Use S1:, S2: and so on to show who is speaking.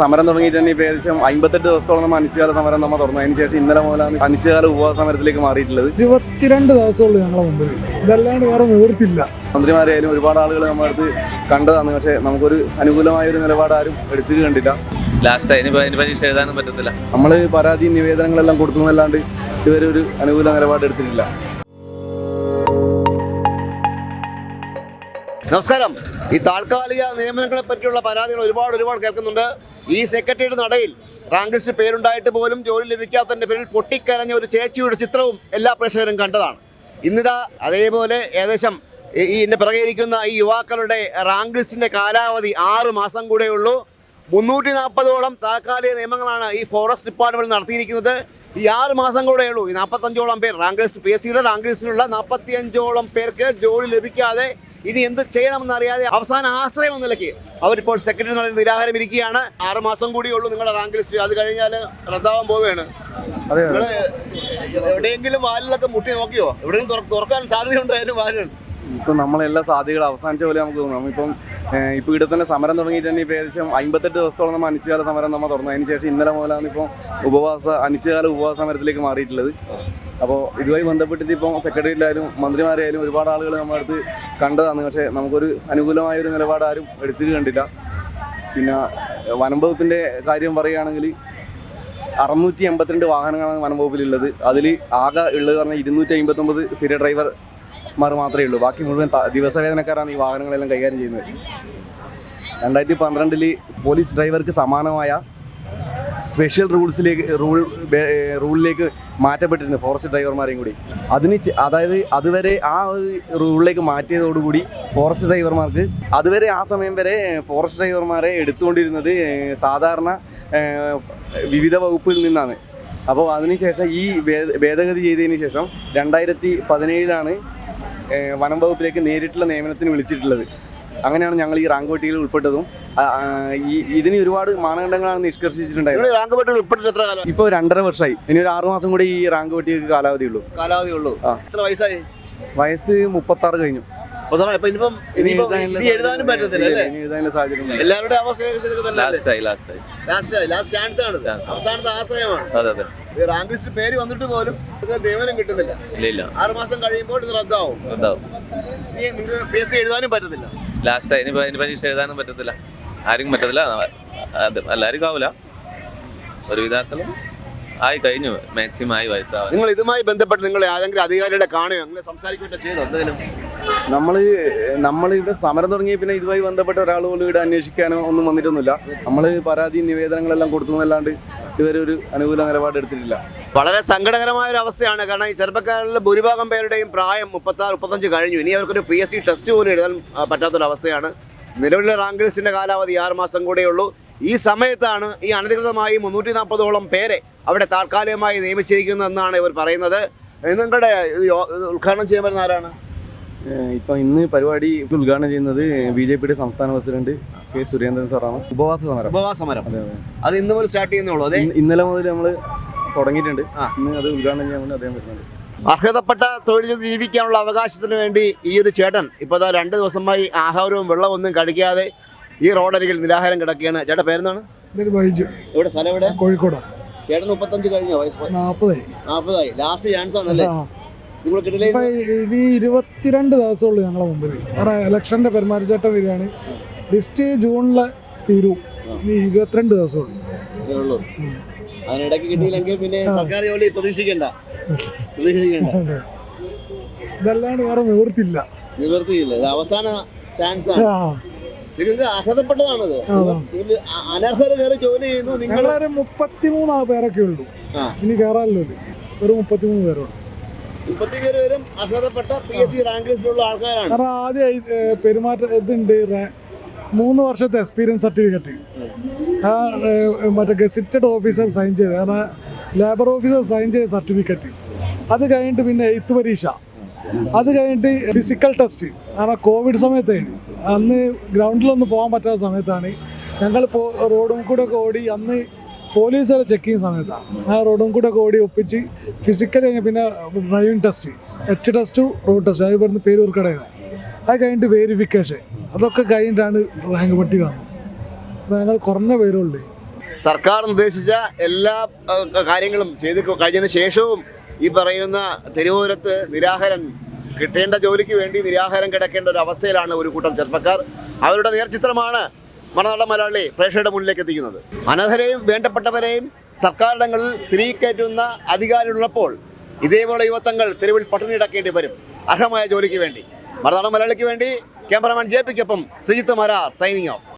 S1: സമരം തുടങ്ങിയിട്ട് തന്നെ ഇപ്പോൾ ഏകദേശം അമ്പത്തെട്ട് ദിവസത്തോളം നമ്മൾ അനിശ്ചിതകാല സമരം നമ്മൾ തുടർന്നു. അതിന് ശേഷം ഇന്നലെ മുതലാണ് അനിശ്ചിതകാല ഉപവാസ സമരത്തിലേക്ക് മാറിയിട്ടുള്ളത്.
S2: ഇരുപത്തിരണ്ട് ദിവസമുള്ളൂ ഞങ്ങളുടെ മുമ്പിൽ. ഇതല്ലാണ്ട് വേറെ നിവൃത്തില്ല
S1: മന്ത്രിമാരെയായാലും ഒരുപാട് ആളുകൾ നമ്മുടെ അടുത്ത് കണ്ടതാണ്. പക്ഷെ നമുക്കൊരു അനുകൂലമായ ഒരു നിലപാട് ആരും എടുത്തിട്ട് കണ്ടില്ല.
S3: ലാസ്റ്റ് അതിന് പരീക്ഷ എഴുതാനും പറ്റത്തില്ല.
S1: നമ്മൾ പരാതി നിവേദനങ്ങളെല്ലാം കൊടുത്തുന്നല്ലാണ്ട് ഇതുവരെ ഒരു അനുകൂല നിലപാട് എടുത്തിട്ടില്ല.
S4: നമസ്കാരം. ഈ താൽക്കാലിക നിയമനങ്ങളെ പറ്റിയുള്ള പരാതികൾ ഒരുപാട് ഒരുപാട് കേൾക്കുന്നുണ്ട്. ഈ സെക്രട്ടറിയുടെ നടയിൽ റാങ്ക് ലിസ്റ്റ് പേരുണ്ടായിട്ട് പോലും ജോലി ലഭിക്കാത്തതിന്റെ പേരിൽ പൊട്ടിക്കരഞ്ഞ ഒരു ചേച്ചിയുടെ ചിത്രവും എല്ലാ പ്രേക്ഷകരും കണ്ടതാണ്. ഇന്നിതാ അതേപോലെ ഏകദേശം ഈ- ഇതിന്റെ പിറകെ ഇരിക്കുന്ന ഈ യുവാക്കളുടെ റാങ്ക് ലിസ്റ്റിന്റെ കാലാവധി ആറ് മാസം കൂടെ ഉള്ളൂ. മുന്നൂറ്റി നാൽപ്പതോളം താൽക്കാലിക നിയമങ്ങളാണ് ഈ ഫോറസ്റ്റ് ഡിപ്പാർട്ട്മെന്റ് നടത്തിയിരിക്കുന്നത്. ഈ ആറ് മാസം കൂടെ ഉള്ളൂ. ഈ നാൽപ്പത്തഞ്ചോളം പേർ റാങ്ക് ലിസ്റ്റ് പി എസ് സിയുടെ റാങ്ക് ലിസ്റ്റിലുള്ള നാൽപ്പത്തിയഞ്ചോളം പേർക്ക് ജോലി ലഭിക്കാതെ ഇനി എന്ത് ചെയ്യണമെന്നറിയാതെ അവസാന ആശ്രയം എന്ന നിലയ്ക്ക് അവരിപ്പോൾ സെക്രട്ടറി പറയുന്ന നിരാഹാരം ഇരിക്കുകയാണ് ആറ് മാസം കൂടിയേ ഉള്ളൂ നിങ്ങളുടെ റാങ്ക് ലിസ്റ്റ് അത് കഴിഞ്ഞാൽ റദ്ദാവാൻ പോവുകയാണ്. നിങ്ങൾ എവിടെയെങ്കിലും വാലിലൊക്കെ മുട്ടി നോക്കിയോ? എവിടെയെങ്കിലും തുറക്കാൻ തുറക്കാൻ സാധ്യതയുണ്ടായാലും വാലുകൾ
S1: ഇപ്പം നമ്മളെല്ലാ സാധ്യതകളും അവസാനിച്ച പോലെ നമുക്ക് തോന്നും. നമ്മളിപ്പം ഇപ്പം ഇവിടെ തന്നെ സമരം തുടങ്ങിയിട്ട് തന്നെ ഇപ്പോൾ ഏകദേശം അമ്പത്തെട്ട് ദിവസത്തോളം നമ്മൾ അനിശ്ചിതകാല സമരം നമ്മൾ തുടർന്നു. അതിന് ശേഷം ഇന്നലെ മുതലാണ് ഇപ്പോൾ ഉപവാസ അനിശ്ചിതകാല ഉപവാസ സമരത്തിലേക്ക് മാറിയിട്ടുള്ളത്. അപ്പോൾ ഇതുമായി ബന്ധപ്പെട്ടിട്ട് ഇപ്പം സെക്രട്ടറിയിലായാലും മന്ത്രിമാരായാലും ഒരുപാട് ആളുകൾ നമ്മുടെ അടുത്ത് കണ്ടതാണ്. പക്ഷേ നമുക്കൊരു അനുകൂലമായ ഒരു നിലപാട് ആരും എടുത്തിട്ട് കണ്ടില്ല. പിന്നെ വനം വകുപ്പിന്റെ കാര്യം പറയുകയാണെങ്കിൽ അറുന്നൂറ്റി എൺപത്തിരണ്ട് വാഹനങ്ങളാണ് വനം വകുപ്പിലുള്ളത്. അതിൽ ആകെ ഉള്ളത് പറഞ്ഞാൽ ഇരുന്നൂറ്റി അമ്പത്തൊമ്പത് സ്ഥിര ഡ്രൈവർമാർ മാത്രമേ ഉള്ളൂ. ബാക്കി മുഴുവൻ ദിവസവേതനക്കാരാണ് ഈ വാഹനങ്ങളെല്ലാം കൈകാര്യം ചെയ്യുന്നത്. രണ്ടായിരത്തി പന്ത്രണ്ടിൽ പോലീസ് ഡ്രൈവർക്ക് സമാനമായ സ്പെഷ്യൽ റൂൾസിലേക്ക് റൂൾ റൂളിലേക്ക് മാറ്റപ്പെട്ടിരുന്നു ഫോറസ്റ്റ് ഡ്രൈവർമാരെയും കൂടി. അതിന് അതായത് അതുവരെ ആ ഒരു റൂളിലേക്ക് മാറ്റിയതോടുകൂടി ഫോറസ്റ്റ് ഡ്രൈവർമാർക്ക് അതുവരെ ആ സമയം വരെ ഫോറസ്റ്റ് ഡ്രൈവർമാരെ എടുത്തുകൊണ്ടിരുന്നത് സാധാരണ വിവിധ വകുപ്പിൽ നിന്നാണ്. അപ്പോൾ അതിനുശേഷം ഈ ഭേദ- ഭേദഗതി ചെയ്തതിന് ശേഷം രണ്ടായിരത്തി പതിനേഴിലാണ് വനം വകുപ്പിലേക്ക് നേരിട്ടുള്ള നിയമനത്തിന് വിളിച്ചിട്ടുള്ളത്. അങ്ങനെയാണ് ഞങ്ങൾ ഈ റാങ്കോട്ടിയിൽ ഉൾപ്പെട്ടതും. ഈ ഇതിന് ഒരുപാട് മാനദണ്ഡങ്ങളാണ് നിഷ്കർഷിച്ചിട്ടുണ്ടായിരുന്നത്
S4: ഇപ്പൊ റാങ്ക് എത്ര കാലം?
S1: ഇപ്പോൾ രണ്ടര വർഷമായി ഇനി ഒരു ആറു മാസം കൂടി ഈ റാങ്ക് പട്ടികക്ക് കാലാവധി ഉള്ളൂ.
S4: കാലാവധി ഉള്ളൂ. എത്ര വയസ്സായി?
S1: വയസ്സ് മുപ്പത്താറ് കഴിഞ്ഞു.
S4: എല്ലാവരുടെ റാങ്ക് ലിസ്റ്റ് പേര് വന്നിട്ട് പോലും നിയമനം കിട്ടുന്നില്ല.
S3: ഇല്ല ഇല്ല.
S4: ആറ് മാസം കഴിയുമ്പോൾ ഇത് റദ്ദാവും.
S3: എന്താവും
S4: ഇനി നിങ്ങൾക്ക് പി എസ് സി എഴുതാനും പറ്റത്തില്ല.
S3: ലാസ്റ്റ് അതിന് പരീക്ഷ എഴുതാനും പറ്റത്തില്ല. ആർക്കും പറ്റത്തില്ല. അത് എല്ലാവർക്കും ആവില്ല ഒരു വിധാക്കളും ആയി കഴിഞ്ഞു. മാക്സിമം ആയി വയസ്സാവാൻ.
S4: നിങ്ങൾ ഇതുമായി ബന്ധപ്പെട്ട് നിങ്ങൾ ഏതെങ്കിലും അധികാരികളെ കാണുകയോ അങ്ങനെ സംസാരിക്കുകയോ ചെയ്തോ എന്തെങ്കിലും?
S1: നമ്മൾ നമ്മൾ ഇവിടെ സമരം തുടങ്ങിയ പിന്നെ ഇതുമായി ബന്ധപ്പെട്ട ഒരാൾ പോലും ഇവിടെ അന്വേഷിക്കാനോ ഒന്നും വന്നിട്ടൊന്നുമില്ല. നമ്മൾ പരാതി നിവേദനങ്ങളെല്ലാം കൊടുത്തു എന്നല്ലാണ്ട് ഇതുവരെ ഒരു അനുകൂല നിലപാട് എടുത്തിട്ടില്ല.
S4: വളരെ സങ്കടകരമായ ഒരു അവസ്ഥയാണ്. കാരണം ഈ ചെറുപ്പക്കാരിലെ ഭൂരിഭാഗം പേരുടെയും പ്രായം മുപ്പത്താറ് മുപ്പത്തഞ്ച് കഴിഞ്ഞു. ഇനി അവർക്കൊരു പി എസ് സി ടെസ്റ്റ് പോലും എഴുതാൻ പറ്റാത്തൊരവസ്ഥയാണ്. നിലവിലെ റാങ്ക് കാലാവധി ആറ് മാസം കൂടേ ഉള്ളൂ. ഈ സമയത്താണ് ഈ അനധികൃതമായി മുന്നൂറ്റി നാൽപ്പതോളം പേരെ അവിടെ താൽക്കാലികമായി നിയമിച്ചിരിക്കുന്നതെന്നാണ് ഇവർ പറയുന്നത്. നിങ്ങളുടെ ഉദ്ഘാടനം ചെയ്യാൻ വരുന്ന ആരാണ്?
S1: ഇപ്പം ഇന്ന് പരിപാടി ഉദ്ഘാടനം ചെയ്യുന്നത് ബി ജെ പിയുടെ സംസ്ഥാന പ്രസിഡന്റ് കെ സുരേന്ദ്രൻ സാറാണ്. ഉപവാസ സമരം.
S4: ഉപവാസ സമരം.
S1: അതെ അതെ.
S4: അത് ഇന്ന് മുതൽ സ്റ്റാർട്ട് ചെയ്യുന്നുള്ളൂ അതെ?
S1: ഇന്നലെ മുതൽ നമ്മൾ തുടങ്ങിയിട്ടുണ്ട്. ഇന്ന് അത് ഉദ്ഘാടനം ചെയ്യാൻ വേണ്ടി അദ്ദേഹം വരുന്നുണ്ട്.
S4: അർഹതപ്പെട്ട തൊഴിൽ ചെയ്ത് ജീവിക്കാനുള്ള അവകാശത്തിന് വേണ്ടി ഈ ഒരു ചേട്ടൻ ഇപ്പോൾ അതാ രണ്ട് ദിവസമായി ആഹാരവും വെള്ളമൊന്നും കഴിക്കാതെ ഈ റോഡരികിൽ നിരാഹാരം കിടക്കുകയാണ്. ചേട്ടാ പേരെന്താണ്? ഇവിടെ സ്ഥലം ഇവിടെ
S2: കോഴിക്കോട്.
S4: ചേട്ടൻ മുപ്പത്തഞ്ച് കഴിഞ്ഞോ വയസ്സ്?
S2: നാൽപ്പതായി
S4: നാൽപ്പതായി ലാസ്റ്റ് ചാൻസ് ആണല്ലേ?
S2: ഇനി ഇരുപത്തിരണ്ട് ദിവസമുള്ളൂ ഞങ്ങളെ മുമ്പിൽ അവിടെ ഇലക്ഷന്റെ പെരുമാറ്റച്ചട്ടം വരികയാണ്. ലിസ്റ്റ് ജൂണിലെ തീരും. ഇനി ഇരുപത്തിരണ്ട് ദിവസമുള്ളൂ.
S4: അതിനിടയ്ക്ക് കിട്ടിയില്ലെങ്കിൽ പിന്നെ സർക്കാർ ജോലി പ്രതീക്ഷിക്കണ്ട.
S2: ഇതല്ലാണ്ട് വേറെ നിവൃത്തില്ല
S4: നിവർത്തിയില്ല. ഇത് അവസാന ചാൻസ് ആണ്. നിങ്ങൾക്ക് അർഹതപ്പെട്ടതാണത്. ഇതിൽ അ- അനർഹര് കയറി ജോലി ചെയ്യുന്നു നിങ്ങൾ
S2: ഞങ്ങളൊരു മുപ്പത്തിമൂന്ന് പേരൊക്കെ ഉള്ളൂ. ഇനി കയറാമല്ലോ ഇത്. ഒരു മുപ്പത്തിമൂന്ന് പേരുണ്ട്
S4: മുപ്പത്തി പേര് അർഹതപ്പെട്ട പി എസ് സി റാങ്ക് ലിസ്റ്റിലുള്ള ആൾക്കാരാണ്.
S2: കാരണം ആദ്യം പെരുമാറ്റ ഇതുണ്ട് മൂന്ന് വർഷത്തെ എക്സ്പീരിയൻസ് സർട്ടിഫിക്കറ്റ് ആ മറ്റേ ഗസറ്റഡ് ഓഫീസർ സൈൻ ചെയ്ത്. കാരണം ലേബർ ഓഫീസർ സൈൻ ചെയ്ത സർട്ടിഫിക്കറ്റ് അത് കഴിഞ്ഞിട്ട് പിന്നെ എയ്ത്ത് പരീക്ഷ. അത് കഴിഞ്ഞിട്ട് ഫിസിക്കൽ ടെസ്റ്റ് കാരണം കോവിഡ് സമയത്ത് അന്ന് ഗ്രൗണ്ടിലൊന്നും പോകാൻ പറ്റാത്ത സമയത്താണ്. ഞങ്ങൾ റോഡും കൂടെ ഒക്കെ ഓടി അന്ന് പോലീസുകാരെ ചെക്ക് ചെയ്യുന്ന സമയത്താണ്. ആ റോഡും കൂടെ ഒക്കെ ഓടി ഒപ്പിച്ച് ഫിസിക്കൽ കഴിഞ്ഞ പിന്നെ driving test H test road test അത് ഇവിടുന്ന് പേരൂർക്കടയിൽ അത് കഴിഞ്ഞിട്ട് വെരിഫിക്കേഷൻ അതൊക്കെ കഴിഞ്ഞിട്ടാണ് റാങ്ക് പട്ടി വന്നത്. ഞങ്ങൾ കുറഞ്ഞ പേരുള്ളൂ
S4: സർക്കാർ നിർദ്ദേശിച്ച എല്ലാ കാര്യങ്ങളും ചെയ്ത് കഴിഞ്ഞതിന് ശേഷവും ഈ പറയുന്ന തെരുവോരത്ത് നിരാഹാരം കിട്ടേണ്ട ജോലിക്ക് വേണ്ടി നിരാഹാരം കിടക്കേണ്ട ഒരു അവസ്ഥയിലാണ് ഒരു കൂട്ടം ചെറുപ്പക്കാർ. അവരുടെ നേർചിത്രമാണ് മണനാട മലയാളി പ്രേക്ഷകരുടെ മുന്നിലേക്ക് എത്തിക്കുന്നത്. അനർഹരെയും വേണ്ടപ്പെട്ടവരെയും സർക്കാരിടങ്ങളിൽ തിരികെ കയറ്റുന്ന അധികാരമുള്ളപ്പോൾ ഇതേപോലെ യുവത്വങ്ങൾ തെരുവിൽ പട്ടിണി വരും. അർഹമായ ജോലിക്ക് വേണ്ടി. മണനാട മലയാളിക്ക് വേണ്ടി ക്യാമറമാൻ ജെ പിക്കൊപ്പം ശ്രീജിത്ത് മരാർ സൈനിങ് ഓഫ്.